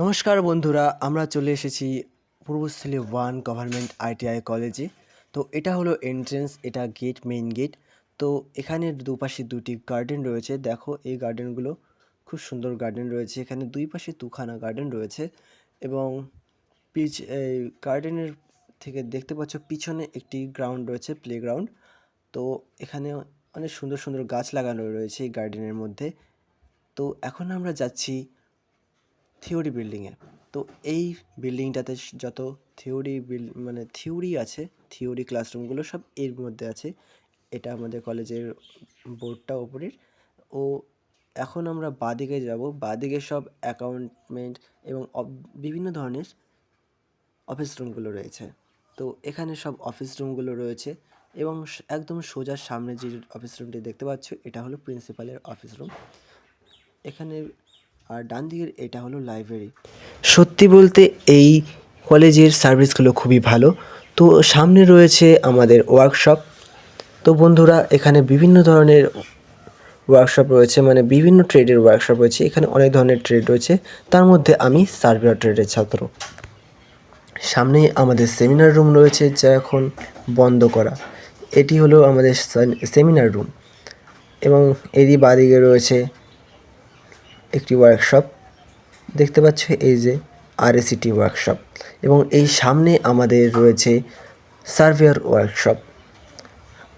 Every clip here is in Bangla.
নমস্কার বন্ধুরা, আমরা চলে এসেছি পূর্বস্থলী ওয়ান গভর্নমেন্ট আইটিআই কলেজে। তো এটা হলো এন্ট্রেন্স এটা গেট মেইন গেট তো এখানে দুপাশে দুটি গার্ডেন রয়েছে। দেখো, এই গার্ডেনগুলো খুব সুন্দর গার্ডেন রয়েছে। এখানে দুই পাশে দুখানা গার্ডেন রয়েছে এবং পিচ গার্ডেনের থেকে দেখতে পাচ্ছ পিছনে একটি গ্রাউন্ড রয়েছে প্লেগ্রাউন্ড তো এখানে অনেক সুন্দর সুন্দর গাছ লাগানো রয়েছে এই গার্ডেনের মধ্যে। তো এখন আমরা যাচ্ছি থিওরি বিল্ডিংয়ে তো এই বিল্ডিংটাতে যত থিওরি বিল মানে থিওরি আছে থিওরি ক্লাসরুমগুলো সব এর মধ্যে আছে। এটা আমাদের কলেজের বোর্ডটা ওপরের। ও এখন আমরা বাদিকে যাব। বাদিকে সব অ্যাকাউন্টমেন্ট এবং বিভিন্ন ধরনের অফিস রুমগুলো রয়েছে। তো এখানে সব অফিস রুমগুলো রয়েছে এবং একদম সোজা সামনে যে অফিস রুমটি দেখতে পাচ্ছ, এটা হলো প্রিন্সিপালের অফিস রুম এখানে আর ডান দিকের এটা হলো লাইব্রেরি সত্যি বলতে এই কলেজের সার্ভিসগুলো খুবই ভালো। তো সামনে রয়েছে আমাদের ওয়ার্কশপ তো বন্ধুরা, এখানে বিভিন্ন ধরনের ওয়ার্কশপ রয়েছে মানে বিভিন্ন ট্রেডের ওয়ার্কশপ রয়েছে। এখানে অনেক ধরনের ট্রেড রয়েছে। তার মধ্যে আমি সার্ভেয়ার ট্রেডের ছাত্র। সামনে আমাদের সেমিনার রুম রয়েছে, যা এখন বন্ধ করা। এটি হলো আমাদের সেমিনার রুম এবং এরই বাদিকে রয়েছে একটি ওয়ার্কশপ দেখতে পাচ্ছ এই যে আরএসিটি ওয়ার্কশপ এবং এই সামনে আমাদের রয়েছে সার্ভেয়ার ওয়ার্কশপ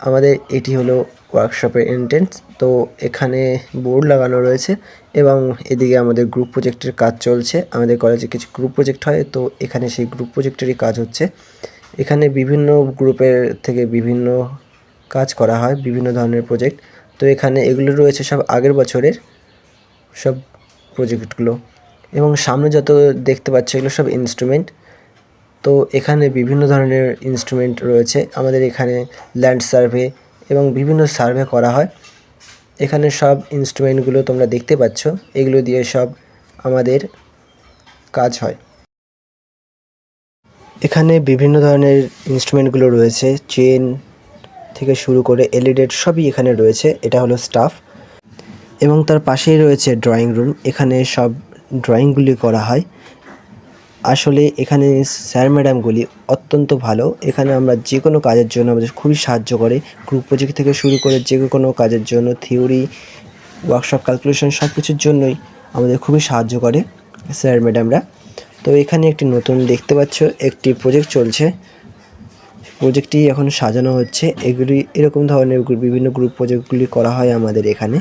আমাদের এটি হলো ওয়ার্কশপের এন্ট্রেন্স তো এখানে বোর্ড লাগানো রয়েছে এবং এদিকে আমাদের গ্রুপ প্রজেক্টের কাজ চলছে। আমাদের কলেজে কিছু গ্রুপ প্রজেক্ট হয়, তো এখানে সেই গ্রুপ প্রজেক্টেরই কাজ হচ্ছে। এখানে বিভিন্ন গ্রুপের থেকে বিভিন্ন কাজ করা হয়, বিভিন্ন ধরনের প্রজেক্ট তো এখানে এগুলো রয়েছে সব আগের বছরের। সব প্রজেক্টগুলো এবং সামনে যত দেখতে পাচ্ছ এগুলো সব ইনস্ট্রুমেন্ট তো এখানে বিভিন্ন ধরনের ইনস্ট্রুমেন্ট রয়েছে। আমাদের এখানে ল্যান্ড সার্ভে এবং বিভিন্ন সার্ভে করা হয়। এখানে সব ইনস্ট্রুমেন্টগুলো তোমরা দেখতে পাচ্ছ। এগুলো দিয়ে সব আমাদের কাজ হয়। এখানে বিভিন্ন ধরনের ইনস্ট্রুমেন্টগুলো রয়েছে। চেন থেকে শুরু করে এলিডেড সবই এখানে রয়েছে। এটা হলো স্টাফ এবং তার পাশেই রয়েছে ড্রয়িং রুম এখানে সব ড্রয়িংগুলি করা হয়। আসলে এখানে স্যার ম্যাডামগুলি অত্যন্ত ভালো। এখানে আমরা যে কোনো কাজের জন্য আমাদের খুবই সাহায্য করে। গ্রুপ প্রজেক্ট থেকে শুরু করে যে কোনো কাজের জন্য থিওরি ওয়ার্কশপ ক্যালকুলেশন সব কিছুর জন্যই আমাদের খুবই সাহায্য করে স্যার ম্যাডামরা তো এখানে একটি নতুন দেখতে পাচ্ছ, একটি প্রজেক্ট চলছে। প্রজেক্টটি এখন সাজানো হচ্ছে। এগুলি এরকম ধরনের বিভিন্ন গ্রুপ প্রজেক্টগুলি করা হয় আমাদের এখানে।